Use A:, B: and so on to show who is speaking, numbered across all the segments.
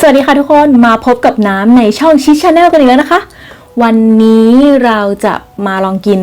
A: สวัสดีค่ะทุกคนมาพบกับน้ำในช่องชิชชาแนลกันอีกแล้วนะคะ วันนี้เราจะมาลองกิน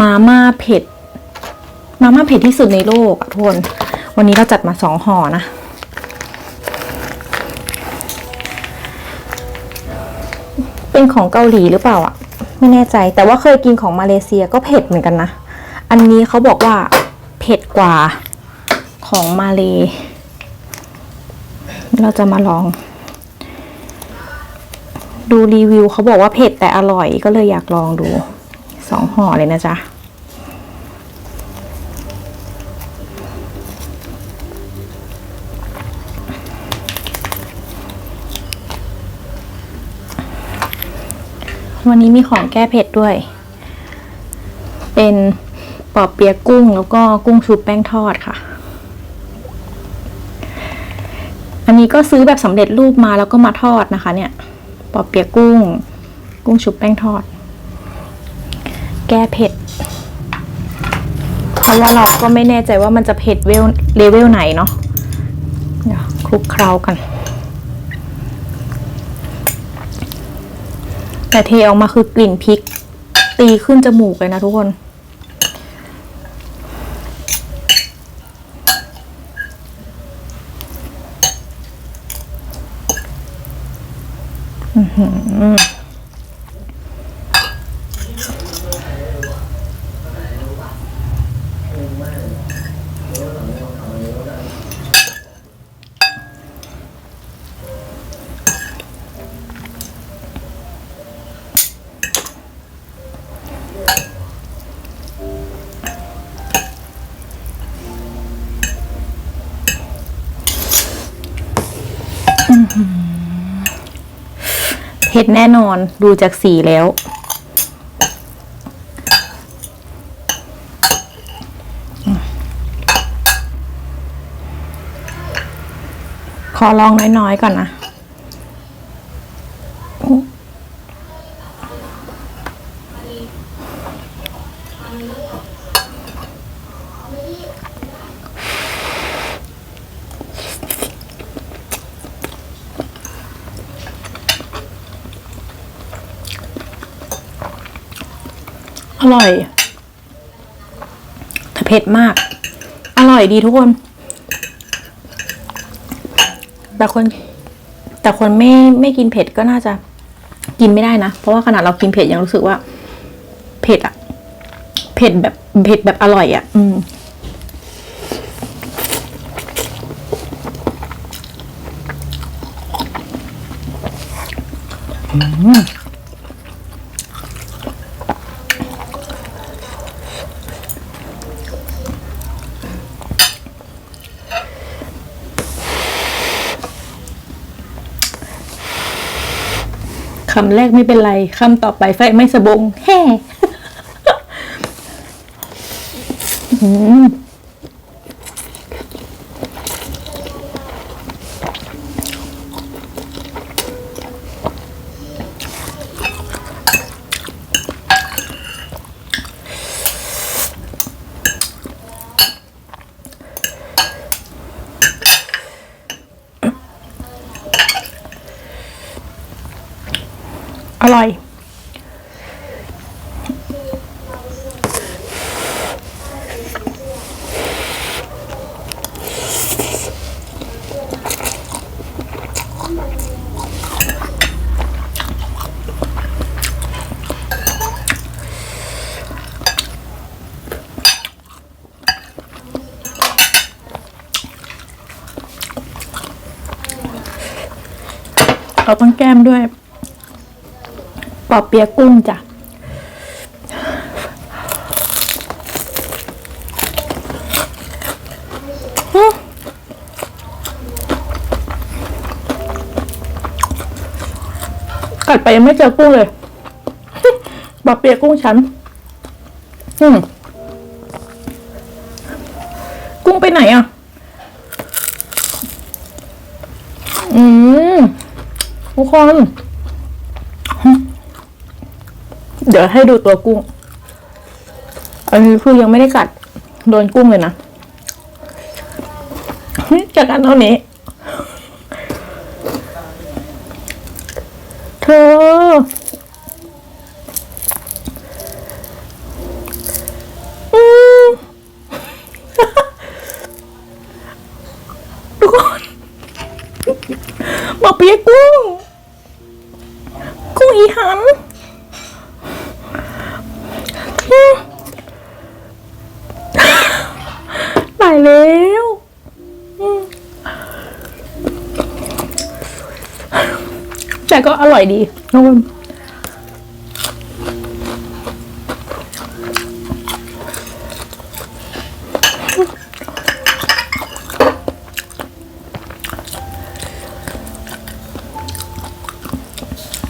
A: มาม่าเผ็ด มาม่าเผ็ดที่สุดในโลกอะทุกคนวันนี้เราจัดมาสองห่อนะ เป็นของเกาหลีหรือเปล่าอะไม่แน่ใจแต่ว่าเคยกินของมาเลเซียก็เผ็ดเหมือนกันนะ อันนี้เขาบอกว่าเผ็ดกว่าของมาเลเเราจะมาลอง ดูรีวิวเขาบอกว่าเผ็ดแต่อร่อยก็เลยอยากลองดูสองห่อเลยนะจ๊ะวันนี้มีของแก้เผ็ดด้วย เป็นปอบเปียกกุ้งแล้วก็กุ้งชุบแป้งทอดค่ะ อันนี้ก็ซื้อแบบสำเร็จรูปมาแล้วก็มาทอดนะคะ เนี่ยปอเปียกกุ้ง กุ้งชุบแป้งทอด แก้เผ็ด เพราะว่าเราก็ไม่แน่ใจว่ามันจะเผ็ดเวลเลเวลไหนเนาะเดี๋ยวคลุกเคล้ากัน แต่เทออกมาคือกลิ่นพริก ตีขึ้นจมูกเลยนะทุกคน ผ็ดแน่นอนดูจากสีแล้ว ขอลองน้อยๆก่อนนะ อร่อยแต่เผ็ดมาก อร่อยดีทุกคน แต่คน แต่คนไม่ไม่กินเผ็ดก็น่าจะกินไม่ได้นะ เพราะว่าขนาดเรากินเผ็ดยังรู้สึกว่า เผ็ดอะเผ็ดแบบเผ็ดแบบอร่อยอะอืม คำแรกไม่เป็นไรคำต่อไปไฟไม่สะบงแฮ่ ร่อย เราต้องแก้มด้วย อเปียกกุ้งจ้ะกัดไปยังไม่เจอกุ้งเลยปอเปียกกุ้งฉัน อืมกุ้งไปไหนอะ อืมทุกคน เดี๋ยวให้ดูตัวกุ้ง อันนี้คือยังไม่ได้กัด โดนกุ้งเลยนะจะกัดเท่านี้ เธอ ทุกคนบอเปียกุ้ง แล้วอืมแต่ก็อร่อยดีนุ่ม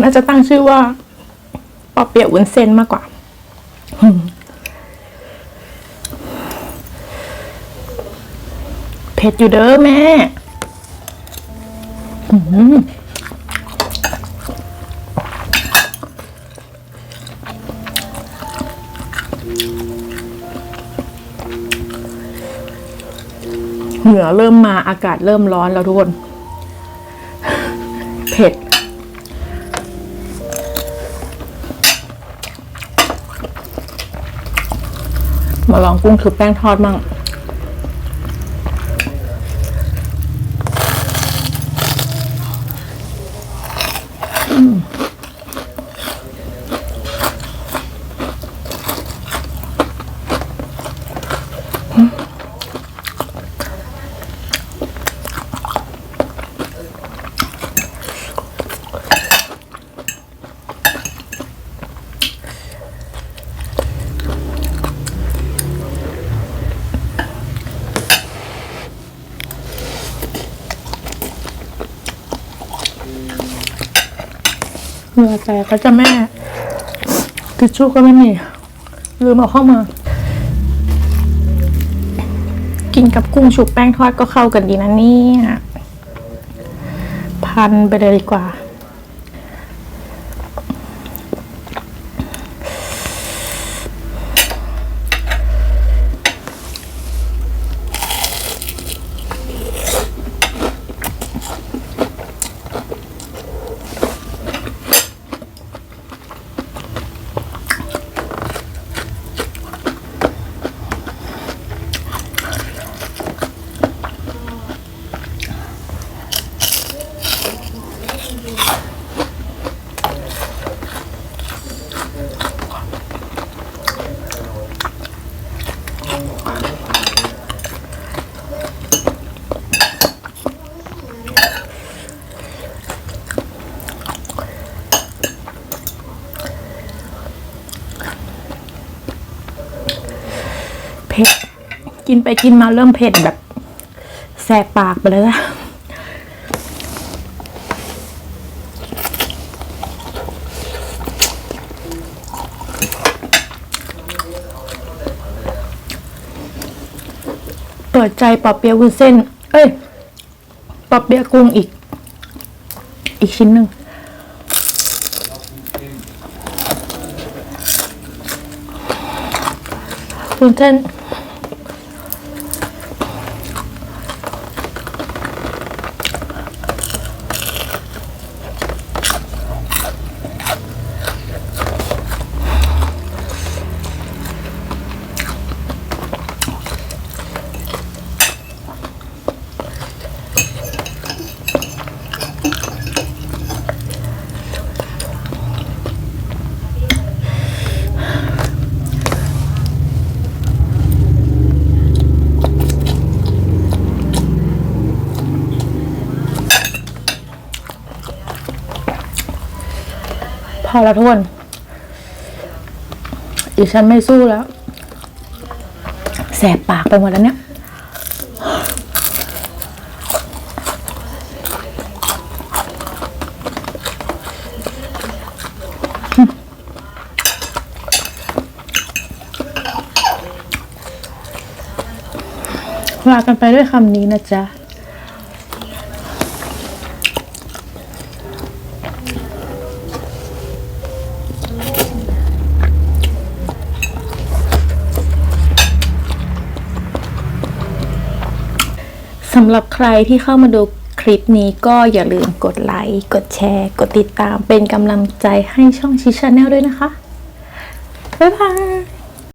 A: น่าจะตั้งชื่อว่าปอเปียะวุ้นเส้นมากกว่า ผ็ดอยู่เด้อแม่เหงื่อเริ่มมาอากาศเริ่มร้อนแล้วทุกคน เผ็ด มาลองกุ้งคือแป้งทอดมั่ง เหงื่อแตกก็จะแม่ติชชู่ก็ไม่มี ลืมเอาเข้ามา กินกับกุ้งชุบแป้งทอดก็เข้ากันดีนะเนี่ย พันไปเลยดีกว่า กินไปกินมาเริ่มเผ็ดแบบแสบปากไปเลยละเปิดใจปอเปียะวุ้นเส้น เอ้ย ปอเปียกุ้งอีก อีกชิ้นหนึ่งวุ้นเส้น อแล้วทุกคนอีฉันไม่สู้แล้ว แสบปากไปหมดแล้วเนี่ยลากันไปด้วยคำนี้นะจ๊ะ สำหรับใครที่เข้ามาดูคลิปนี้ก็อย่าลืมกดไลค์ กดแชร์ กดติดตามเป็นกำลังใจให้ช่องชิชาแนลด้วยนะคะ บ๊ายบาย